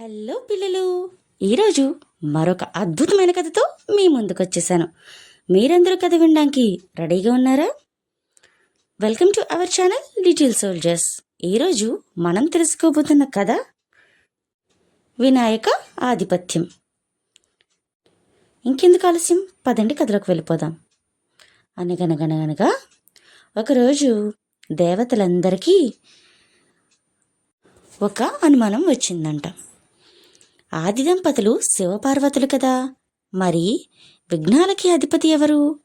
Hello పిల్లలు. ఈరోజు మరొక అద్భుతమైన కథతో మీ ముందుకు వచ్చేసాను మీరందరూ కథ వినడానికి రెడీగా ఉన్నారా? Welcome to our channel little soldiers ఈరోజు మనం తెలుసుకోబోతున్న కథ వినాయక ఆధిపత్యం. ఇంకెందుకు ఆలస్యం? పదండి కథలోకి వెళ్ళిపోదాం. అనగనగనగనగా ఒకరోజు దేవతలందరికీ ఒక అనుమానం వచ్చిందంట. ఆది దంపతులు శివపార్వతులు కదా. మరి విఘ్నాలకి అధిపతి ఎవరు?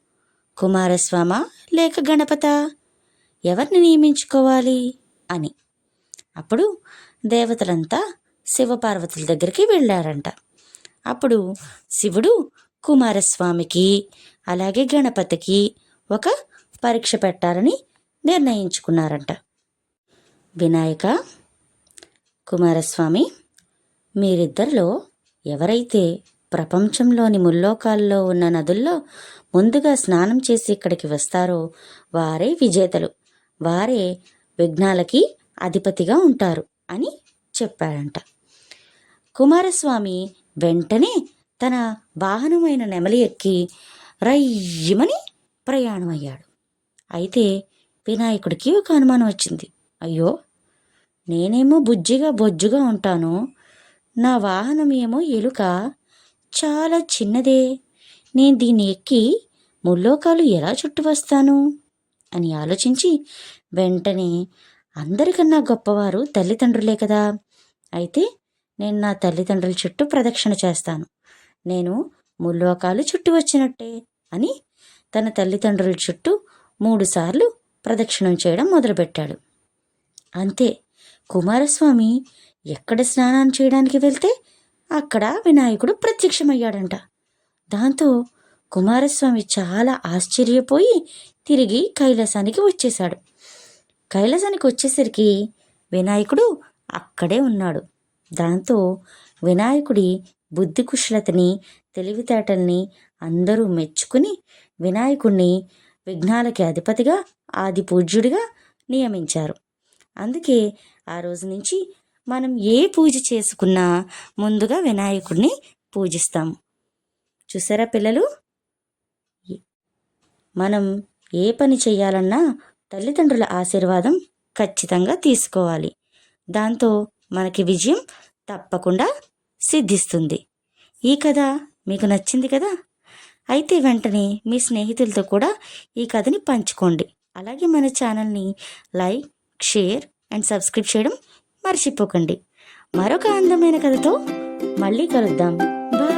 కుమారస్వామ లేక గణపత? ఎవరిని నియమించుకోవాలి అని. అప్పుడు దేవతలంతా శివపార్వతుల దగ్గరికి వెళ్ళారంట. అప్పుడు శివుడు కుమారస్వామికి అలాగే గణపతికి ఒక పరీక్ష పెట్టాలని నిర్ణయించుకున్నారంట. వినాయక కుమారస్వామి మీరిద్దరిలో ఎవరైతే ప్రపంచంలోని ముల్లోకాల్లో ఉన్న నదుల్లో ముందుగా స్నానం చేసి ఇక్కడికి వస్తారో వారే విజేతలు. వారే విఘ్నాలకి అధిపతిగా ఉంటారు అని చెప్పాడంట. కుమారస్వామి వెంటనే తన వాహనమైన నెమలి ఎక్కి రయ్యమని ప్రయాణమయ్యాడు. అయితే వినాయకుడికి ఒక అనుమానం వచ్చింది. అయ్యో నేనేమో బుజ్జిగా బొజ్జుగా ఉంటాను నా వాహనం ఏమో ఎలుక. చాలా చిన్నదే. నేను దీన్ని ఎక్కి ముల్లోకాలు ఎలా చుట్టువస్తాను అని ఆలోచించి వెంటనే అందరికన్నా గొప్పవారు తల్లిదండ్రులే కదా. అయితే నేను నా తల్లిదండ్రుల చుట్టూ ప్రదక్షిణ చేస్తాను. నేను ముల్లోకాలు చుట్టి వచ్చినట్టే అని తన తల్లిదండ్రుల చుట్టూ మూడుసార్లు ప్రదక్షిణం చేయడం మొదలుపెట్టాడు. అంతే. కుమారస్వామి ఎక్కడ స్నానం చేయడానికి వెళ్తే అక్కడ వినాయకుడు ప్రత్యక్షమయ్యాడంట. దాంతో కుమారస్వామి చాలా ఆశ్చర్యపోయి తిరిగి కైలాసానికి వచ్చేశాడు. కైలాసానికి వచ్చేసరికి వినాయకుడు అక్కడే ఉన్నాడు. దాంతో వినాయకుడి బుద్ధి కుశలతని తెలివితేటల్ని అందరూ మెచ్చుకుని వినాయకుడిని విఘ్నాలకి అధిపతిగా ఆది పూజ్యుడిగా నియమించారు. అందుకే ఆ రోజు నుంచి మనం ఏ పూజ చేసుకున్నా ముందుగా వినాయకుడిని పూజిస్తాము చూసారా పిల్లలు? మనం ఏ పని చేయాలన్నా తల్లిదండ్రుల ఆశీర్వాదం ఖచ్చితంగా తీసుకోవాలి. దాంతో మనకి విజయం తప్పకుండా సిద్ధిస్తుంది. ఈ కథ మీకు నచ్చింది కదా? అయితే వెంటనే మీ స్నేహితులతో కూడా ఈ కథని పంచుకోండి. అలాగే మన ఛానల్ని లైక్ షేర్ అండ్ సబ్స్క్రైబ్ చేయడం మర్చిపోకండి. మరొక అందమైన కథతో మళ్ళీ కలుద్దాం. బాయ్.